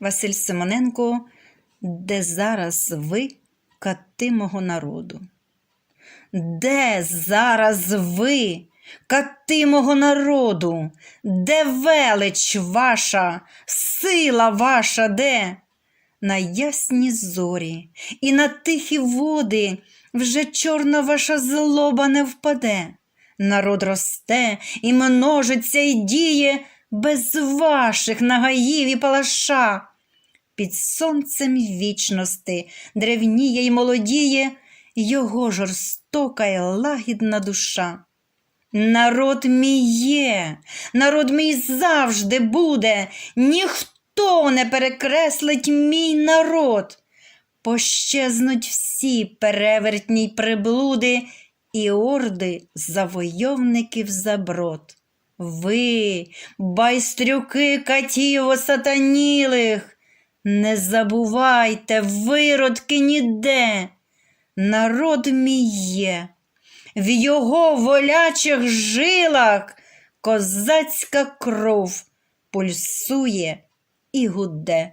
Василь Симоненко, де зараз ви, кати мого народу? Де зараз ви, кати мого народу? Де велич ваша, сила ваша де? На ясні зорі і на тихі води вже чорна ваша злоба не впаде. Народ росте і множиться і діє без ваших нагаїв і палаша. Під сонцем вічності древніє й молодіє його жорстока й лагідна душа. Народ мій є, народ мій завжди буде, ніхто не перекреслить мій народ. Пощезнуть всі перевертні приблуди і орди завойовників заброд. Ви, байстрюки катів осатанілих, не забувайте, виродки ніде. Народ мій є, в його волячих жилах козацька кров пульсує і гуде.